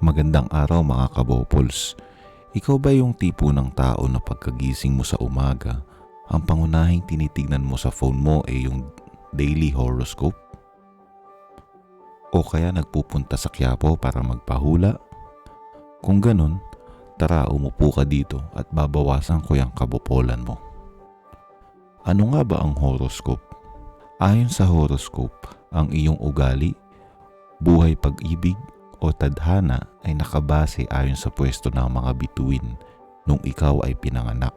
Magandang araw mga kabopols. Ikaw ba yung tipo ng tao na pagkagising mo sa umaga, ang pangunahing tinitignan mo sa phone mo ay yung daily horoscope? O kaya nagpupunta sa Quiapo para magpahula? Kung ganun, tara umupo ka dito at babawasan ko yung kabopolan mo. Ano nga ba ang horoscope? Ayon sa horoscope, ang iyong ugali, buhay pag-ibig, o tadhana ay nakabase ayon sa pwesto ng mga bituin nung ikaw ay pinanganak.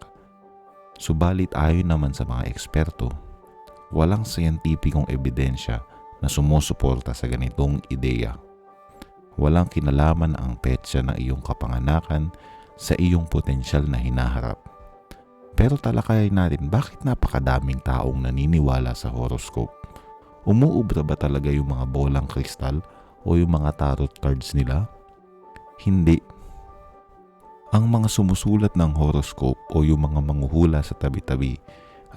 Subalit ayon naman sa mga eksperto, walang siyentipikong ebidensya na sumusuporta sa ganitong ideya. Walang kinalaman ang petsa ng iyong kapanganakan sa iyong potensyal na hinaharap. Pero talakayin natin bakit napakadaming taong naniniwala sa horoscope. Umuubra ba talaga yung mga bolang kristal o yung mga tarot cards nila? Hindi. Ang mga sumusulat ng horoscope o yung mga manguhula sa tabi-tabi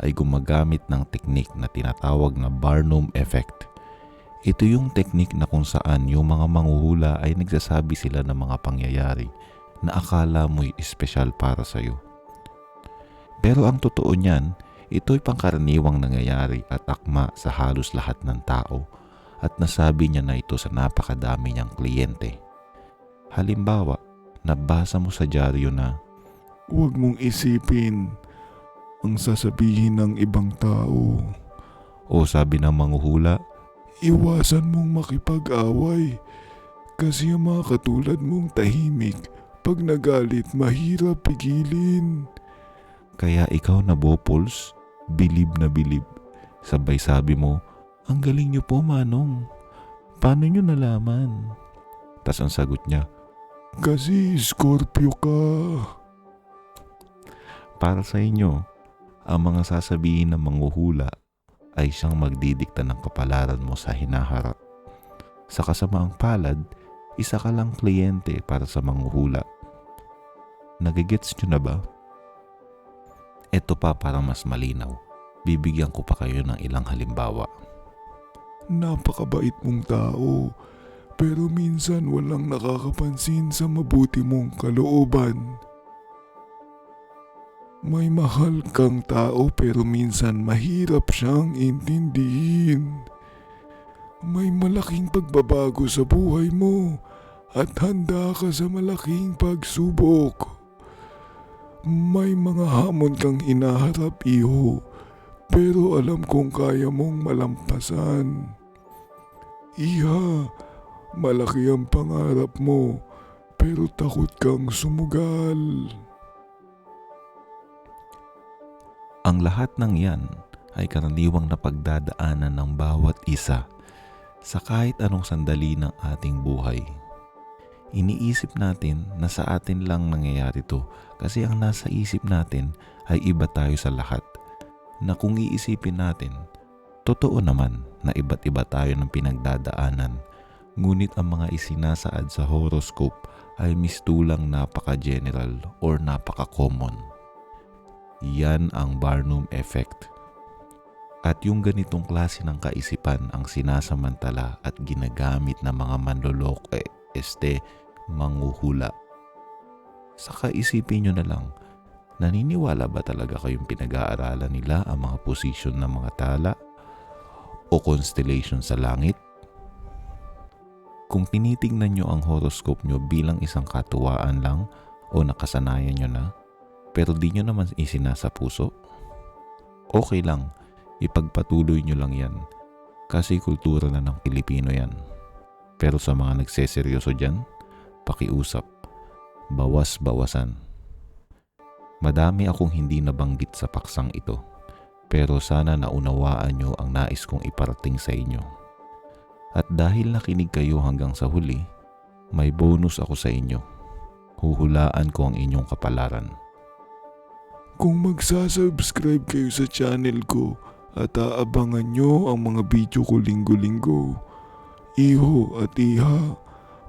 ay gumagamit ng teknik na tinatawag na Barnum Effect. Ito yung teknik na kung saan yung mga manguhula ay nagsasabi sila ng mga pangyayari na akala mo'y espesyal para sa'yo. Pero ang totoo niyan, ito'y pangkaraniwang nangyayari at akma sa halos lahat ng tao at nasabi niya na ito sa napakadami niyang kliyente. Halimbawa, nabasa mo sa dyaryo na Huwag mong isipin ang sasabihin ng ibang tao. o sabi ng manguhula, Iwasan mong makipag-away kasi ang mga katulad mong tahimik pag nagalit mahirap pigilin. kaya ikaw na bopols, bilib na bilib. Sabay sabi mo, ang galing niyo po manong. Paano niyo nalaman? Tas ang sagot niya, Kasi Scorpio ka. para sa inyo, ang mga sasabihin ng manguhula ay siyang magdidikta ng kapalaran mo sa hinaharap. Sa kasamaang palad, isa ka lang kliyente para sa manguhula. Nagigets nyo na ba? Ito pa para mas malinaw. Bibigyan ko pa kayo ng ilang halimbawa. Napakabait mong tao. Pero minsan walang nakakapansin sa mabuti mong kalooban. May mahal kang tao pero minsan mahirap siyang intindihin. May malaking pagbabago sa buhay mo at handa ka sa malaking pagsubok. May mga hamon kang inaharap iho pero alam kong kaya mong malampasan. Iha, malaki ang pangarap mo pero takot kang sumugal. Ang lahat ng yan ay karaniwang napagdadaanan ng bawat isa sa kahit anong sandali ng ating buhay. Iniisip natin na sa atin lang nangyayari to kasi ang nasa isip natin ay iba tayo sa lahat. Na kung iisipin natin, totoo naman na iba't iba tayo ng pinagdadaanan. Ngunit ang mga isinasaad sa horoscope ay mistulang napaka-general or napaka-common. Yan ang Barnum Effect. At yung ganitong klase ng kaisipan ang sinasamantala at ginagamit ng mga manloloko eh, este manguhula. Saka isipin nyo na lang, naniniwala ba talaga kayong pinag-aaralan nila ang mga posisyon ng mga tala o constellation sa langit? Kung tinitingnan nyo ang horoscope nyo bilang isang katuwaan lang o nakasanayan nyo na, pero di nyo naman isinasa puso, okay lang, ipagpatuloy nyo lang yan. Kasi kultura na ng Pilipino yan. Pero sa mga nagseseryoso dyan, pakiusap, bawas-bawasan. Madami akong hindi nabanggit sa paksang ito, pero sana naunawaan nyo ang nais kong iparating sa inyo. At dahil nakinig kayo hanggang sa huli, may bonus ako sa inyo. Huhulaan ko ang inyong kapalaran. Kung magsasubscribe kayo sa channel ko at aabangan nyo ang mga video ko linggo-linggo, iho at iha,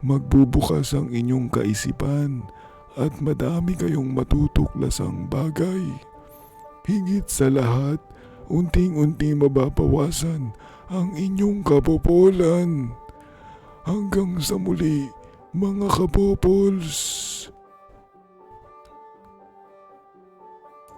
magbubukas ang inyong kaisipan at madami kayong matutuklasang bagay. Higit sa lahat, unting-unti mababawasan ang inyong kapopolan. Hanggang sa muli, Mga kapopols,